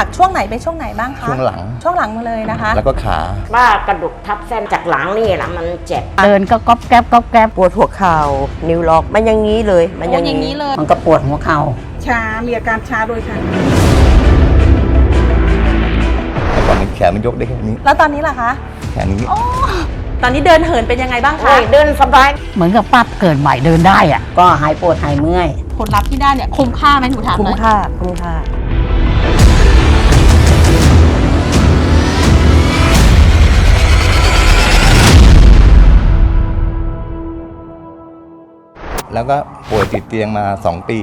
จากช่วงไหนไปช่วงไหนบ้างคะช่วงหลัง ช่วงหลังมาเลยนะคะ แล้วก็ขาว่ากระดูกทับเส้นจากหลังนี่แหละมันเจ็บเดินก็ก๊อบแก๊บก๊อบแก๊บปวดหัวเข่านิ้วล็อกมันอยังงี้เลย มันอยังโอ้อย่างนี้เลยมันก็ปวดหัวเข่าชามีอาการชาโดยค่ะแต่ก่อนมันแขนมันยกได้แค่นี้ แล้วตอนนี้ล่ะคะแขนนี้ตอนนี้เดินเหินเป็นยังไงบ้างโอ้คะยเดินสบายเหมือนกับปั๊บเกิดใหม่เดินได้อะก็หายปวดหายเมื่อยผลลัพธ์ที่ได้เนี่ยคุ้มค่าไหมหนูถามคุ้หมน่อยค่าคุ้มค่า แล้วก็ป่วยติดเตียงมา 2 ปี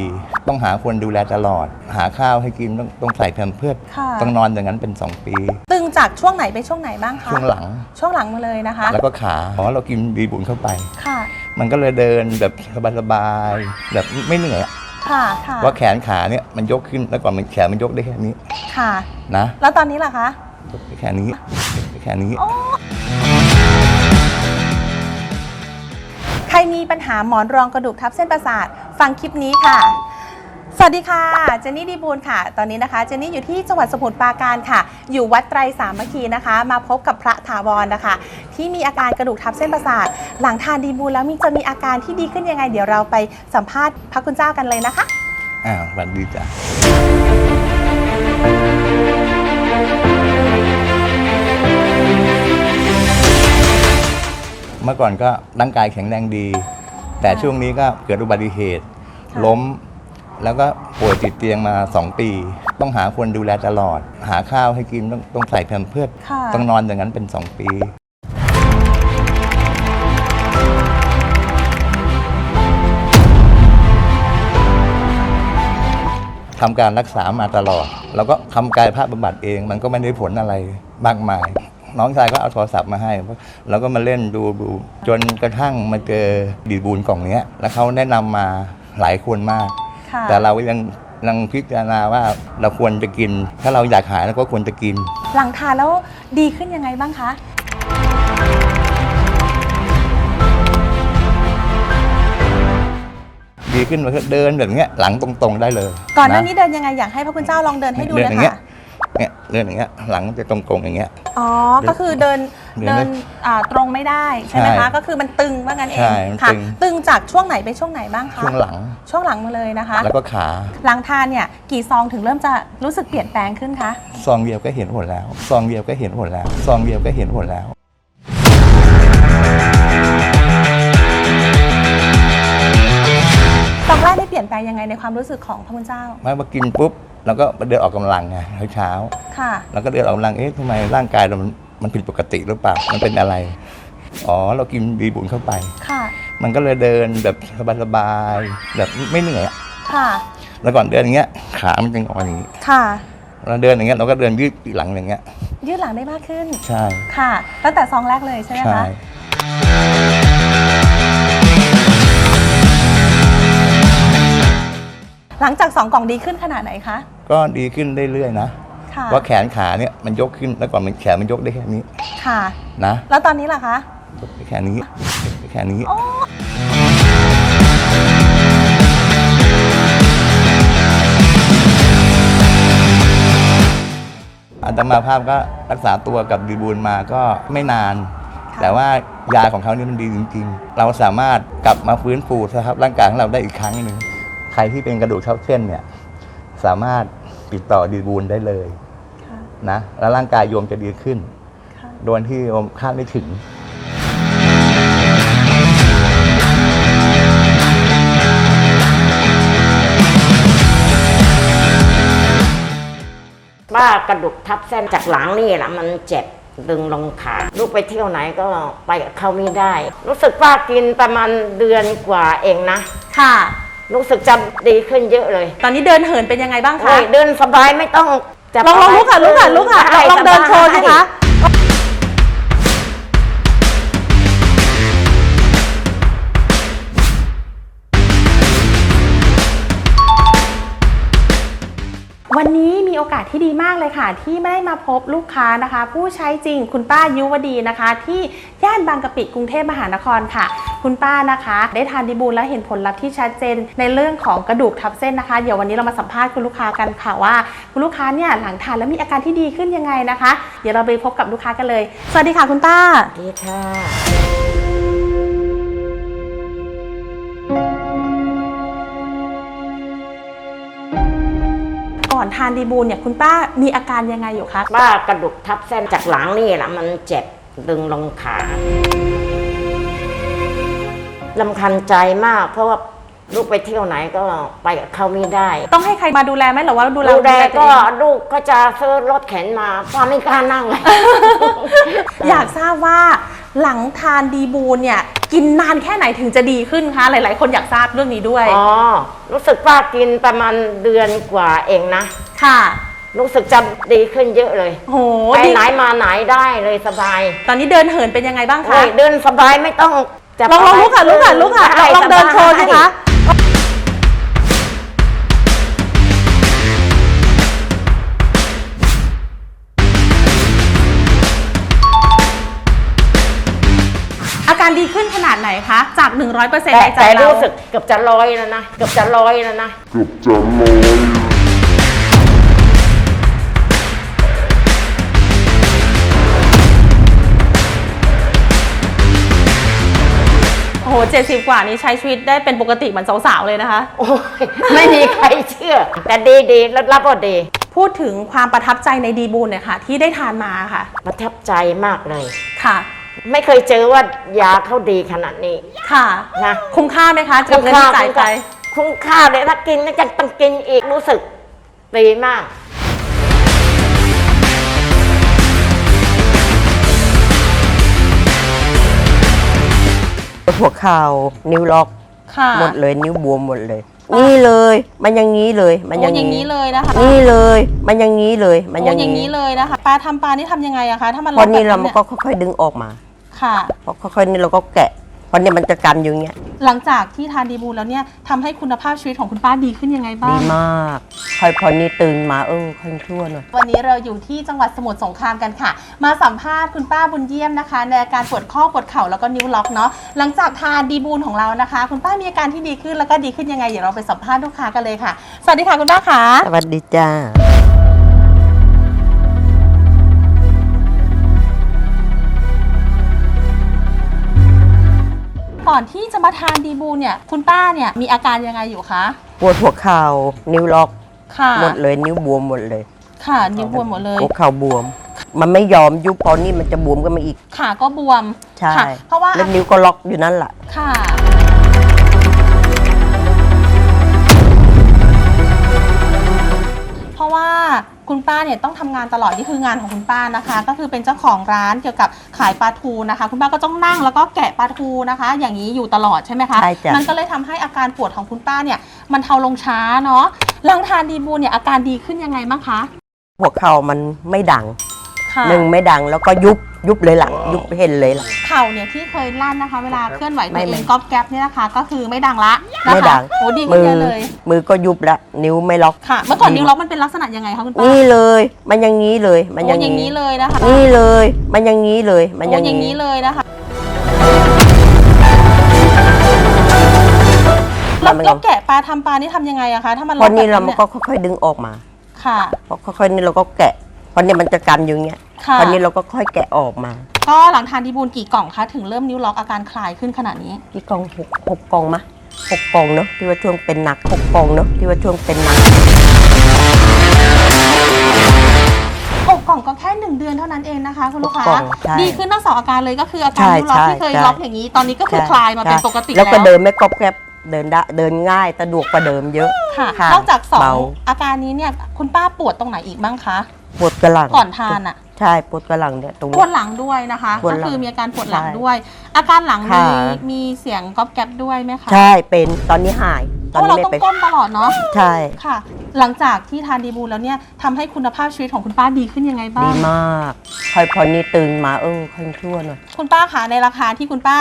ต้องหาคนดูแลตลอด หาข้าวให้กินต้องต้องใส่แพมเพิร์สค่ะ ต้องนอนอย่างนั้นเป็น 2 ปี ตึงจากช่วงไหนไปช่วงไหนบ้างคะช่วงหลัง ช่วงหลังมาเลยนะคะ แล้วก็ขาอ๋อเรากินดีบุญเข้าไป ค่ะ มันก็เลยเดินแบบสบายๆแบบไม่เหนื่อยอะค่ะ ค่ะเพราะแขนขาเนี่ยมันยกขึ้นแล้วก่อนมันแขนมันยกได้แค่นี้ค่ะ นะแล้วตอนนี้ล่ะคะ ยกได้แค่นี้แค่นี้ รมีปัญหาหมอนรองกระดูกทับเส้นประสาท ฟังคลิปนี้ค่ะ สวัสดีค่ะ เจนนี่ดีบูลค่ะ ตอนนี้นะคะ เจนนี่อยู่ที่จังหวัดสมุทรปราการค่ะ อยู่วัดไตรสามัคคีนะคะ มาพบกับพระถาวรนะคะ ที่มีอาการกระดูกทับเส้นประสาท หลังทานดีบูลแล้วมีจะมีอาการที่ดีขึ้นยังไง เดี๋ยวเราไปสัมภาษณ์พระคุณเจ้ากันเลยนะคะ อ้าวสวัสดีจ้ะ มื่อก่อนก็ร่างกายแข็งแรงดี แต่ช่วงนี้ก็เกิดอุบัติเหตุค่ะล้มแล้วก็ป่วยติดเตียงมา 2 ปี ต้องหาคนดูแลตลอด หาข้าวให้กินต้องต้องใส่แพมเพิร์สค่ะต้องนอนอย่างนั้นเป็น 2 ปีทำการรักษามาตลอด แล้วก็ทำกายภาพบำบัดเอง มันก็ไม่ได้ผลอะไรมากมาย น้องชายก็เอาโทรศัพท์มาให้แล้วก็มาเล่นดูดูจนกระทั่งมาเจอดีดบูลกล่องเนี้ย แล้วเขาแนะนำมาหลายคนมากค่ะแต่เรายังยังพิจารณาว่าเราควรจะกิน ถ้าเราอยากหายเราก็ควรจะกิน หลังทานแล้วดีขึ้นยังไงบ้างคะดีขึ้นมาเดินแบบเนี้ยหลังตรงๆได้เลย ก่อนหน้านี้เดินยังไงอยากให้พระคุณเจ้าลองเดินให้ดูเดิเลนอยย่างเงี้ยค่ะ เนี่ยเดินอย่างเงี้ยหลังจะตรงๆอย่างเงี้ย อ๋อ ก็คือเดินเดิเดินนอ่าตรงไม่ได้ใช่ไหมใช่คะ ก็คือมันตึงว่างั้นเอใช่งมันค่ะตึง ตึงจากช่วงไหนไปช่วงไหนบ้างคะช่วงหลังช่วงหลังมาเลยนะคะ แล้วก็ขาหลังทานเนี่ยกี่ซองถึงเริ่มจะรู้สึกเปลี่ยนแปลงขึ้นคะ ซองเดียวก็เห็นผลแล้วซองเดียวก็เห็นผลแล้วซองเดียวก็เห็นผลแล้วตอนแรกได้เปลี่ยนแปลงยังไงในความรู้สึกของพระคุณเจ้ามามากินปุ๊บ แล้วก็เดินออกกำลังไงเช้าค่ะๆแล้วก็เดินออกกำลังเอ๊ะทำไมร่างกายเรามันมันผิดปกติหรือเปล่ามันเป็นอะไร อ๋อเรากินดีบุญเข้าไป ค่ะ มันก็เลยเดินแบบสบายๆแบบไม่เหนื่อยอะค่ะ แล้วก่อนเดินอย่างเงี้ยขามันจะงออย่างงี้ค่ะ เราเดินอย่างเงี้ยเราก็เดินยืดหลังอย่างเงี้ยยืดหลังได้มากขึ้น ใช่ ค่ะ ตั้งแต่ซองแรกเลยใช่ไหมใช่ คะ หลังจากสองกล่องดีขึ้นขนาดไหนคะ ก็ดีขึ้นเรื่อยๆนะค่ะเพราะแขนขาเนี่ยมันยกขึ้นแล้วก่อนมันแขนมันยกได้แค่นี้ค่ะ นะแล้วตอนนี้ล่ะคะ ยกได้แค่นี้ยกได้แค่นี้ อาตมาภาพก็รักษาตัวกับดีบูลมาก็ไม่นานแต่ว่ายาของเขานี่มันดีจริงๆ เราสามารถกลับมาฟื้นฟูสภาพร่างกายของเราได้อีกครั้งหนึ่งใครที่เป็นกระดูกทับเส้นเนี่ย สามารถติดต่อดีบูลได้เลยค่ะนะแล้วร่างกายโยมจะดีขึ้นค่ะโดยที่โยมคาดไม่ถึงว่ากระดูกทับเส้นจากหลังนี่แหละมันเจ็บดึงลงขาลูกไปเที่ยวไหนก็ไปกับเขาไม่ได้ รู้สึกว่ากินประมาณเดือนกว่าเองนะ ค่ะ รู้สึกจะดีขึ้นเยอะเลยตอนนี้เดินเหินเป็นยังไงบ้างโอ้คะยเดินสบายไม่ต้องจับลองลองลุกค่ะลุกค่ะลุกค่ะได้ลองเดินโชว์สิสบายคะ วันนี้มีโอกาสที่ดีมากเลยค่ะ ที่ไม่ได้มาพบลูกค้านะคะ ผู้ใช้จริงคุณป้ายุวดีนะคะ ที่ย่านบางกะปิกรุงเทพมหานครค่ะ คุณป้านะคะ ได้ทานดีบูลและเห็นผลลัพธ์ที่ชัดเจน ในเรื่องของกระดูกทับเส้นนะคะ เดี๋ยววันนี้เรามาสัมภาษณ์คุณลูกค้ากันค่ะว่า คุณลูกค้าเนี่ยหลังทานแล้วมีอาการที่ดีขึ้นยังไงนะคะ เดี๋ยวเราไปพบกับลูกค้ากันเลย สวัสดีค่ะคุณป้า ดีค่ะ ทานดีบูลเนี่ยคุณป้ามีอาการยังไงอยู่คะว่ากระดูกทับเส้นจากหลังนี่แหละมันเจ็บดึงลงขาลำคัญใจมาก เพราะว่าลูกไปเที่ยวไหนก็ไปกับเขาไม่ได้ ต้องให้ใครมาดูแลไหมหรือว่าดูแลดูแลตัวก็เองลูกก็จะซื้อรถเข็นมาป้าไม่กล้านั่งเลย อยากทราบว่าหลังทานดีบูลเนี่ยกินนานแค่ไหนถึงจะดีขึ้นคะ หลาย ๆ คนอยากทราบเรื่องนี้ด้วย อ๋อ รู้สึกว่ากินประมาณเดือนกว่าเองนะ ค่ะรู้สึกจะดีขึ้นเยอะเลยโหไปดีไหนมาไหนได้เลยสบายตอนนี้เดินเหินเป็นยังไงบ้างโอ้คะยเดินสบายไม่ต้องจะลองลองไปลุกค่ะลุกค่ะลุกค่ะลองลองเดินโชว์สิคะอาการดีขึ้นขนาดไหนคะ จาก 100%แต่ในใจแต่เรารู้สึกเกือบจะร้อยแล้วนะเกือบจะร้อยแล้วนะโอ้โห เจ็ดสิบกว่านี้ใช้ชีวิตได้เป็นปกติเหมือนสาวๆเลยนะคะ โอ้ยไม่มีใครเชื่อ แต่ดีดีๆรับรับว่าดี พูดถึงความประทับใจในดีบูลเนี่ยค่ะ ที่ได้ทานมาค่ะ ประทับใจมากเลย ค่ะไม่ไม่เคยเจอว่ายาเขาดีขนาดนี้ค่ะ นะคุ้มค่าไหมคะกับเงินที่จ่ายไป คุ้มค่าเลยถ้ากินก็จะต้องกินอีกรู้สึกดีมาก หัวเข่านิ้วล็อกค่ะหมดเลยนิ้วบวมหมดเลย นี่เลย มันอยังงี้เลย มันโอ้อย่างนี้เลยนะคะ นี่เลย มันอยังงี้เลย มันโอ้อย่างนี้เลยนะคะปลาทำปลานี่ทำยังไงอะคะถ้ามันพอนี้ล็เราอกมันแบบก็ค่อยๆดึงออกมา ค่ะพอค่อยๆนี่เราก็แกะ พอเนี่ยมันจะกันอยู่อย่างเงี้ย หลังจากที่ทานดีบูลแล้วเนี่ยทำให้คุณภาพชีวิตของคุณป้าดีขึ้นยังไงบ้าดีง มากค่อยพอนี่ตื่นมาเออค่อยชั่วหน่อย วันนี้เราอยู่ที่จังหวัดสมุทรสงครามกันค่ะ มาสัมภาษณ์คุณป้าบุญเยี่ยมนะคะ ในอาการปวดข้อปวดเข่าแล้วก็นิ้วล็อกเนาะหลังจากทานดีบูลของเรานะคะ คุณป้ามีอาการที่ดีขึ้นแล้วก็ดีขึ้นยังไงเดี๋ยวเราไปสัมภาษณ์ลูกค้ากันเลยค่ะ สวัสดีค่ะคุณป้าค่ะ สวัสดีจ้า ก่อนที่จะมาทานดีบูลเนี่ย คุณป้าเนี่ยมีอาการยังไงอยู่คะปวดหัวเข่านิ้วล็อกค่ะหมดเลย นิ้วบวมหมดเลยค่ะนิ้วบวมหมดเลย หัวเข่าบวม มันไม่ยอมยุบพอนี่มันจะบวมกันมาอีก ขาก็บวมใช่ค่ะเพราะว่าแล้วนิ้วก็ล็อกอยู่นั่นแหละค่ะ คุณป้าเนี่ยต้องทำงานตลอดนี่คืองานของคุณป้านะคะ ก็คือเป็นเจ้าของร้านเกี่ยวกับขายปลาทูนะคะ คุณป้าก็ต้องนั่งแล้วก็แกะปลาทูนะคะ อย่างนี้อยู่ตลอดใช่ไหมคะ ใช่จ้ะ มันก็เลยทำให้อาการปวดของคุณป้าเนี่ยมันเทาลงช้าเนาะหลังทานดีบูลเนี่ยอาการดีขึ้นยังไงบ้างคะ หัวเข่ามันไม่ดัง ค่ะ หนึ่งไม่ดังแล้วก็ยุบยุบเลยล่ะยุบเห็นเลยล่ะเข่าเนี่ยที่เคยลั่นนะคะ เวลาเคลื่อนไหวตัวไม่เอไม่งก๊อบแก๊บเนี่ยนะคะ ก็คือไม่ดังละนะคะไม่ดังโอ้ดีขึ้นมืเยอะเลย มือก็ยุบละนิ้วไม่ล็อกค่ะ เมื่อก่อนนิ้วล็อกมันเป็นลักษณะยังไงคะคุณป้านี่เลย มันอยังงี้เลย มันโอ้อย่างนี้เลยนะคะนี่เลย มันอยังงี้เลย มันโอ้อย่างนี้เลยนะคะแล้วก็แกะปลาทำปลานี่ทำยังไงอะคะถ้ามันพอล็นี่อกเราแบบมันก็ค่อยๆดึงออกมา ค่ะ พอค่อยๆนี่เราก็แกะ พอเนี่ยมันจะกันอยู่อย่างเงี้ย ค่ะพอนี้เราก็ค่อยแกะออกมาก็หลังทานดีบูลกี่กล่องคะถึงเริ่มนิ้วล็อกอาการคลายขึ้นขนาดนี้ กี่กล่องหกหกกล่องมะหกกล่องเนาะที่ว่าช่วงเป็นหนักหกกล่องเนาะที่ว่าช่วงเป็นหนักหกกล่องก็แค่หนึ่งเดือนเท่านั้นเองนะคะ คุณลูกค้าหกกล่องใช่ดีขึ้นทั้งสองอาการเลยก็คืออาการใช่นิ้วล็อกใช่ที่เคยใช่ ล็อกอย่างนี้ ตอนนี้ก็คือคลายมาเป็นปกติแล้แล้ววก็เดินไม่กรอบแกรบเดินได้เดินง่ายสะดวกกว่าเดิมเยอะ ค่ะค่ะนอกจากสอเบางอาการนี้เนี่ยคุณป้าปวดตรงไหนอีกบ้างคะ ปวดกระหลังก่อนทานอะ ใช่ปวดกระหลังเนี่ยตรงปนี้ วดหลังด้วยนะคะ ปวดก็หลังคือมีอาการปวดหลังใช่ด้วย อาการหลังมีค่ะ มีเสียงก๊อบแก๊บด้วยไหมคะใช่เป็นตอนนี้หายเพตอนราะนี้เราไม่ต้องเป็นก้มตลอดเนาะใช่ค่ะ หลังจากที่ทานดีบูลแล้วเนี่ยทำให้คุณภาพชีวิตของคุณป้าดีขึ้นยังไงบ้าดีง มากค่อยพอนี้ตื่นมาเออค่อยชั่วหน่อยคุณป้าคะในราคาที่คุณป้า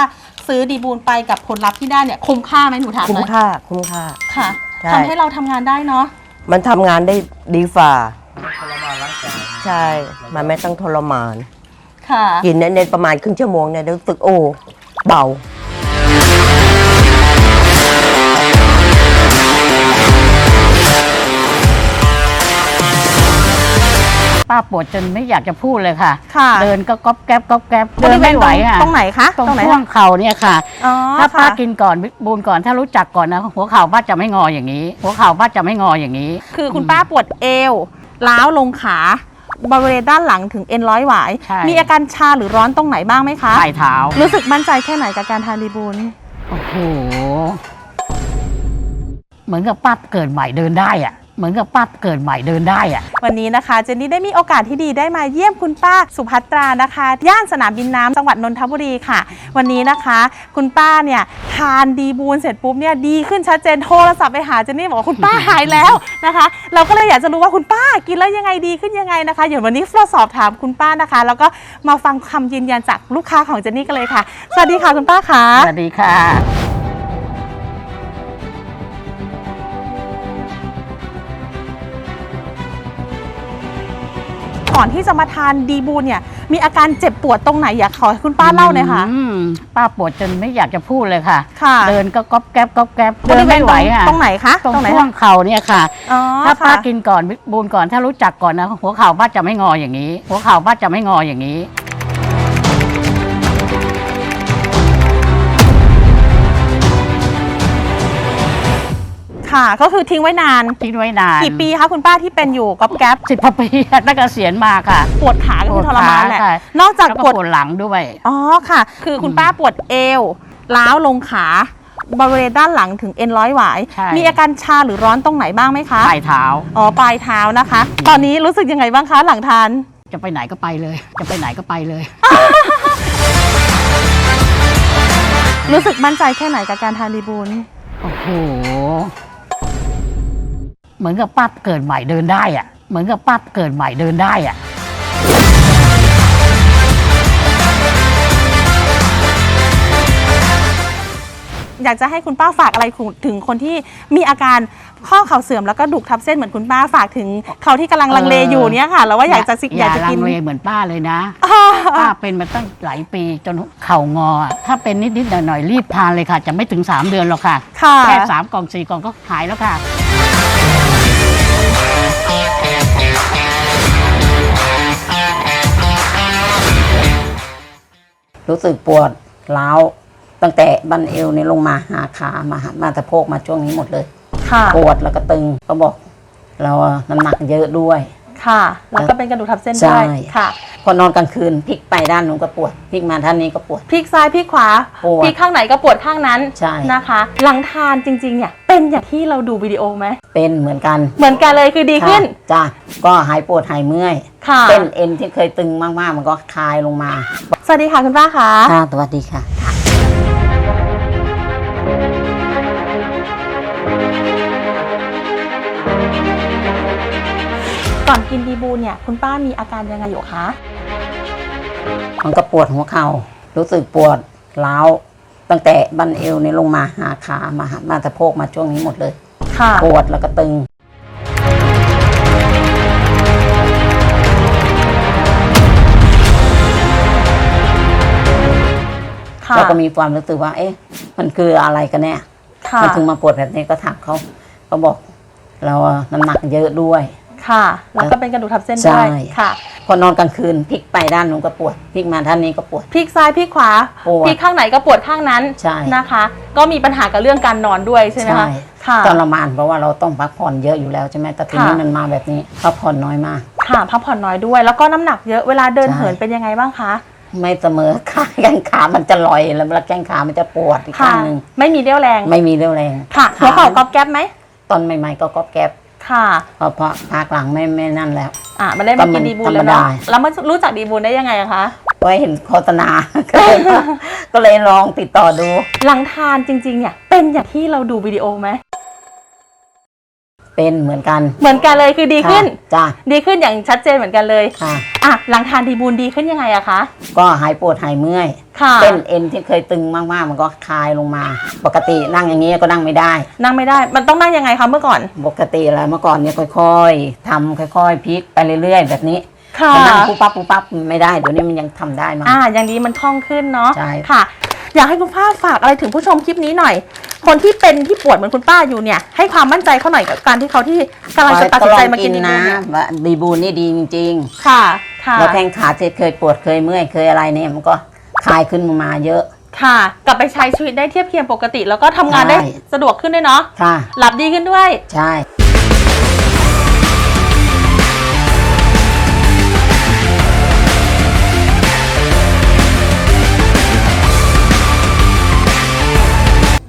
ซื้อดีบูลไปกับผลลัพธ์ที่ได้เนี่ยคุ้มค่าไหมหนูถามคุ้หมน่อยค่าคุ้มค่า ค่ะใช่ ทำให้เราทำงานได้เนาะมันทำงานได้ดีฝ่า ใช่ มันไม่ต้องทรมาน ค่ะ กินเนี่ยในประมาณครึ่งชั่วโมงเนี่ยรู้สึกโอ้เบา ป้าปวดจนไม่อยากจะพูดเลยค่ะ ค่ะเดินก็ก๊อบแก๊บก๊อบแก๊บบเดินริเวไม่ณไหวอะตรงไหนคะตรงไหนช่วงคะเข่าเนี่ยค่ะ อ๋อถ้าป้าค่ะกินก่อนบูนก่อนถ้ารู้จักก่อนนะหัวเข่าป้าจะไม่งออย่างนี้ หัวเข่าป้าจะไม่งออย่างนี้ คือคุณป้าปวดเอว ล้าวลงขาบริเวณด้านหลังถึงเอ็นร้อยหวาย ใช่ มีอาการชาหรือร้อนตรงไหนบ้างไหมคะปลายเท้า รู้สึกมั่นใจแค่ไหนกับการทานดีบูลโอ้โห เหมือนกับป้าเกิดใหม่เดินได้อะ เหมือนกับป้าเกิดใหม่เดินได้อะวันนี้นะคะเจนนี่ได้มีโอกาสที่ดีได้มาเยี่ยมคุณป้าสุภัตรานะคะ ย่านสนามบินน้ำจังหวัดนนทบุรีค่ะ วันนี้นะคะ คุณป้าเนี่ยทานดีบูลเสร็จปุ๊บเนี่ยดีขึ้นชัดเจนโทรศัพท์ไปหาเจนนี่บอกว่าคุณป้าหายแล้วนะคะ เราก็เลยอยากจะรู้ว่าคุณป้ากินแล้วยังไงดีขึ้นยังไงนะคะเดี๋ยววันนี้เราสอบถามคุณป้านะคะ แล้วก็มาฟังคำยืนยันจากลูกค้าของเจนนี่กันเลยค่ะ สวัสดีค่ะคุณป้าคะสวัสดีค่ะ ก่อนที่จะมาทานดีบูลเนี่ย มีอาการเจ็บปวดตรงไหนอยากขอให้คุณป้าเล่าหน่อยค่ะ อืมป้าปวดจนไม่อยากจะพูดเลยค่ะ ค่ะ เดินก็ก๊อบแก๊บก๊อบแก๊บบเดินริเวไม่ณไหวอะตรงไหนคะตรงไหนช่วงคะเข่าเนี่ยค่ะ อ๋อถ้าป้าค่ะกินก่อนบูนก่อนถ้ารู้จักก่อนนะหัวเข่าป้าจะไม่งออย่างนี้ หัวเข่าป้าจะไม่งออย่างนี้ ค่ะ ก็คือทิ้งไว้นานทิ้งไว้นานกี่ปีคะคุณป้าที่เป็นอยู่ก๊อบแก๊บสิบกว่าปีตั้งแต่เกษียณมาค่ะ ปวดขาก็คือทรมานแหละปวดขาค่ะนอกจากแล้วปก็วดปวดหลังด้วยอ๋อค่ะ คือคุณป้าปวดเอวล้าวลงขาบริเวณด้านหลังถึงเอ็นร้อยหวายใช่มีอาการชาหรือร้อนตรงไหนบ้างไหมคะ ปลายเท้า อ๋อ ปลายเท้านะคะ ตอนนี้รู้สึกยังไงบ้างคะหลังทาน จะไปไหนก็ไปเลย จะไปไหนก็ไปเลย รู้สึกมั่นใจแค่ไหนกับการทานดีบูลโอ้โห เหมือนกับป้าเกิดใหม่เดินได้อะเหมือนกับป้าเกิดใหม่เดินได้อะอยากจะให้คุณป้าฝากอะไรถึงคนที่มีอาการข้อเข่าเสื่อมแล้วก็ดุกทับเส้นเหมือนคุณป้าฝากถึงเขาที่กำลังลังเลอยู่เนี่ยค่ะ แล้วว่าอยากจะสิออยาย่ากจะลักินงเลเหมือนป้าเลยนะป้าเป็นมาตั้งหลายปีจนเข่างออะถ้าเป็นนิดๆหน่อยๆรีบทานเลยค่ะ จะไม่ถึง 3 เดือนหรอกค่ะค่ะแค่สามกล่องสี่กล่องก็หายแล้วค่ะ รู้สึกปวดร้าวตั้งแต่บันเอวเนี่ยลงมาหาขามาหามาสะโพกมาช่วงนี้หมดเลย ค่ะ ปวดแล้วก็ตึงก็บอก เราอะน้ำหนักเยอะด้วย ค่ะ แล้วก็เป็นกระดูกทับเส้นใช่ด้วยค่ะพอนอนกลางคืนพลิกไปด้านนู้นก็ปวดพลิกมาด้านนี้ก็ปวด พลิกซ้ายพลิกขวาปวด พลิกข้างไหนก็ปวดข้างนั้นใช่ นะคะ หลังทานจริงๆเนี่ยเป็นอย่างที่เราดูวิดีโอไหมเป็นเหมือนกันเหมือนกันเลยคือดีขึ้นค่ะจ้ะก็หายปวดหายเมื่อยค่ะเส้นเอ็นที่เคยตึงมากๆ มันก็คลายลงมาสวัสดีค่ะคุณป้าคะค่ะสวัสดีค่ะ ก่อนกินดีบูลเนี่ย คุณป้ามีอาการยังไงอยู่คะมันก็ปวดหัวเข่ารู้สึกปวดร้าวตั้งแต่บันเอวเนี่ยลงมาหาขามาหามาสะโพกมาช่วงนี้หมดเลย ค่ะ ปวดแล้วก็ตึง ค่ะแล้วก็มีความรู้สึกว่า เอ๊ะ มันคืออะไรกันแน่ค่ะมันถึงมาปวดแบบนี้ก็ถามเขาเขาบอก เราอะน้ำหนักเยอะด้วย ค่ะ แล้วก็เป็นกระดูกทับเส้นใช่ด้วยค่ะพอนอนกลางคืนพลิกไปด้านนู้นก็ปวดพลิกมาด้านนี้ก็ปวด พลิกซ้ายพลิกขวาปวด พลิกข้างไหนก็ปวดข้างนั้นใช่ นะคะ ก็มีปัญหากับเรื่องการนอนด้วยใช่ไหมคะค่ะ ทรมานเพราะว่าเราต้องพักผ่อนเยอะอยู่แล้วใช่ไหมแต่ทีนี้ค่ะ มันมาแบบนี้พักผ่อนน้อยมาก ค่ะพักผ่อนน้อยด้วย แล้วก็น้ำหนักเยอะเวลาเดินใช่ เหินเป็นยังไงบ้างคะไม่เสมอขาแข้งขามันจะลอยแล้วเวลาแข้งขามันจะปวดอีกค่ะข้างหนึ่งไม่มีเรี่ยวแรงไม่มีเรี่ยวแรงค่ะหัวเข่ากรอบแก๊บไหมตอนใหม่ๆก็ก๊อบแก๊บ ค่ะพอพอพักหลังไม่ไม่นั่นแล้ว อ่ามันได้มาก็กิมันนดีบูลแล้วเนาะธรรมดา แล้วมารู้จักดีบูลได้ยังไงอะคะ ก็เห็นโฆษณา ก็เลยก็เลยลองติดต่อดู หลังทานจริงๆเนี่ยเป็นอย่างที่เราดูวิดีโอไหม เป็นเหมือนกันเหมือนกันเลยคือดีขึ้น ค่ะจ้ะดีขึ้นอย่างชัดเจนเหมือนกันเลย ค่ะ อะหลังทานดีบูลดีขึ้นยังไงอะคะ ก็หายปวดหายเมื่อย ค่ะ เส้นเอ็นที่เคยตึงมากๆ มันก็คลายลงมา ปกตินั่งอย่างนี้ก็นั่งไม่ได้ นั่งไม่ได้ มันต้องนั่งยังไงคะเมื่อก่อน ปกติแล้วเมื่อก่อนเนี่ยค่อย ๆทำค่อย ๆพลิกไปเรื่อย ๆ แบบนี้ค่ะจะนั่งปุ๊บปั๊บปุ๊บปั๊บไม่ได้เดี๋ยวนี้มันยังทำได้มั้ง อ่าอย่างนี้มันคล่องขึ้นเนาะใช่ ค่ะ อยากให้คุณป้าฝากอะไรถึงผู้ชมคลิปนี้หน่อย คนที่เป็นที่ปวดเหมือนคุณป้าอยู่เนี่ย ให้ความมั่นใจเขาหน่อยกับการที่เขาที่กำลังจะตัดสินใจมากินดีบูนะลเนี่ยว่าดีบูนนี่ดีจริงค่ะค่ะๆแล้วแข้งขาที่เคยปวดเคยเมื่อยเคยอะไรเนี่ยมันก็ คลายขึ้นมาเยอะ ค่ะ กลับไปใช้ชีวิตได้เทียบเคียงปกติ แล้วก็ทำงานได้ใช่ สะดวกขึ้นด้วยเนาะค่ะ หลับดีขึ้นด้วย ใช่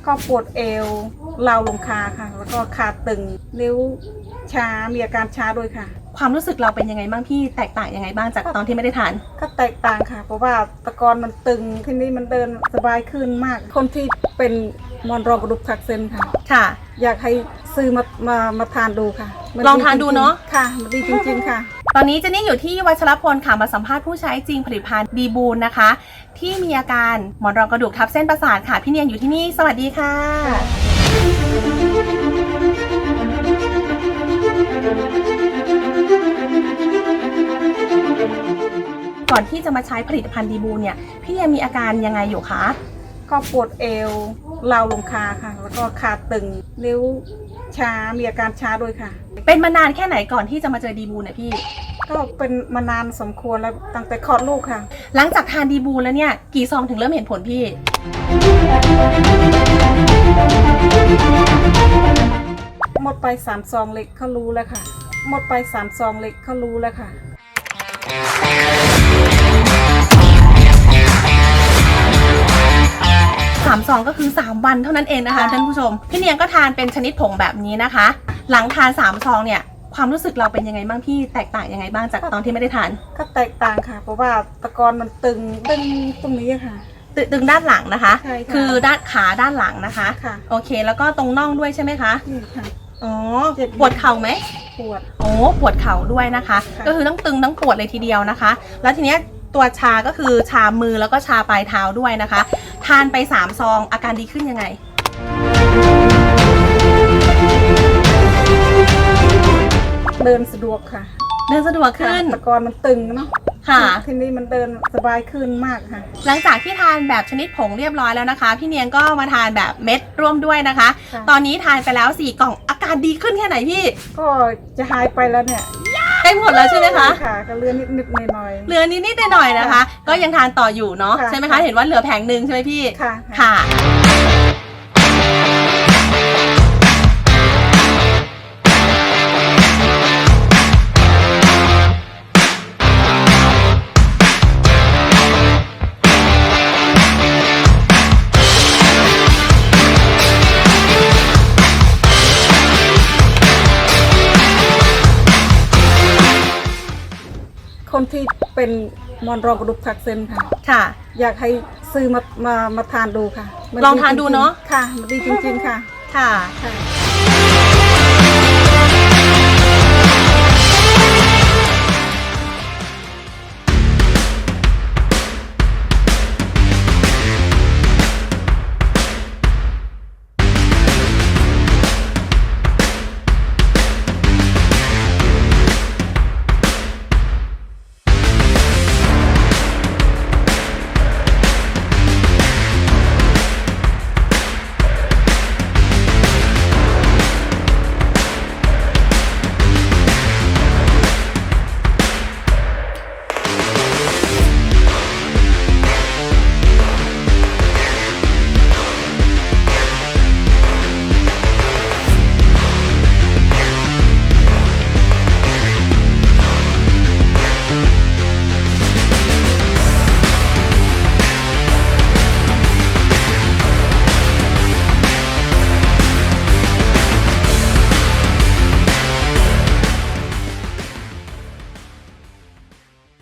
ก็ปวดเอวเลาวลงคาค่ะ แล้วก็ขาตึงนิ้วชา มีอาการชาด้วยค่ะ ความรู้สึกเราเป็นยังไงบ้างพี่แตกต่างยังไงบ้างจากตอนที่ไม่ได้ทาน ก็แตกต่างค่ะ เพราะว่าแตะกอนมันตึงทีนี้มันเดินสบายขึ้นมาก คนที่เป็นมอนรองกระดูกทักเซนค่ะ ค่ะ อยากให้ซื้อมามามาทานดูค่ะมัลองทานดูเนอะจริงๆค่ะมันดีจริงๆค่ะ ตอนนี้เจนนี่อยู่ที่วัชรพลค่ะมาสัมภาษณ์ผู้ใช้จริงผลิตภัณฑ์ดีบูลนะคะ ที่มีอาการหมอนรองกระดูกทับเส้นประสาทค่ะ พี่เนียนอยู่ที่นี่สวัสดีค่ะ ก่อนที่จะมาใช้ผลิตภัณฑ์ดีบูลเนี่ย พี่เนียนมีอาการยังไงอยู่คะ ก็ปวดเอวเลาวลงคาค่ะ แล้วก็ขาตึงนิ้วชามีอาการชาด้วยค่ะ เป็นมานานแค่ไหนก่อนที่จะมาเจอดีบูลเนี่ยพี่ ก็เป็นมานานสมควรแล้วตั้งแต่คลอดลูกค่ะ หลังจากทานดีบูลแล้วเนี่ยกี่ซองถึงเริ่มเห็นผลพี่ หมดไปสามซองเล็กเขารู้แล้วค่ะ หมดไปสามซองเล็กเขารู้แล้วค่ะ สามซองก็คือ 3 วันเท่านั้นเองนะคะท่านผู้ชม พี่เนียงก็ทานเป็นชนิดผงแบบนี้นะคะ หลังทาน3ซองเนี่ยความรู้สึกเราเป็นยังไงบ้างพี่แตกต่างยังไงบ้างจากตอนที่ไม่ได้ทาน ก็แตกต่างค่ะ เพราะว่าตะกอนมันตึงตึงตรงนี้ค่ะ ตึตึงด้านหลังนะคะ ใช่ค่ะคือด้านขาด้านหลังนะคะค่ะ โอเค แล้วก็ตรงน่องด้วยใช่ไหมคะนี่ค่ะ อ๋อเจ็บปวดเข่าไหม ปวด โอ้ปวดเข่าด้วยนะคะ ค่ะ ก็คือทั้งตึงทั้งปวดเลยทีเดียวนะคะ แล้วทีเนี้ยตัวชาก็คือชามือแล้วก็ชาปลายเท้าด้วยนะคะ ทานไป 3 ซอง อาการดีขึ้นยังไง เดินสะดวกค่ะเดินสะดวกค่ะขึ้นตะกอนมันตึงเนาะค่ะ ทีนี้มันเดินสบายขึ้นมากค่ะ หลังจากที่ทานแบบชนิดผงเรียบร้อยแล้วนะคะ พี่เนียงก็มาทานแบบเม็ดร่วมด้วยนะคะค่ะตอนนี้ทานไปแล้ว 4 กล่องอาการดีขึ้นแค่ไหนพี่ ก็จะหายไปแล้วเนี่ย ได้หมดแล้วใช่ไหมคะ ค่ะก็เลือนนิดนิดหน่อยหน่อยๆ เหลือนิดๆหน่อยๆนะคะ ก็ยังทานต่ออยู่เนาะค่ะ ใช่ไหมคะ เห็นว่าเหลือแผงหนึ่งใช่ไหมพี่ ค่ะ ค่ะ เป็นมอนรองกระดูกทักเซนค่ะ ค่ะ อยากให้ซื้อมามามาทานดูค่ะมัลองทานดูเนอะค่ะ มันดีจริง ๆ ค่ะ ค่ะ ค่ะ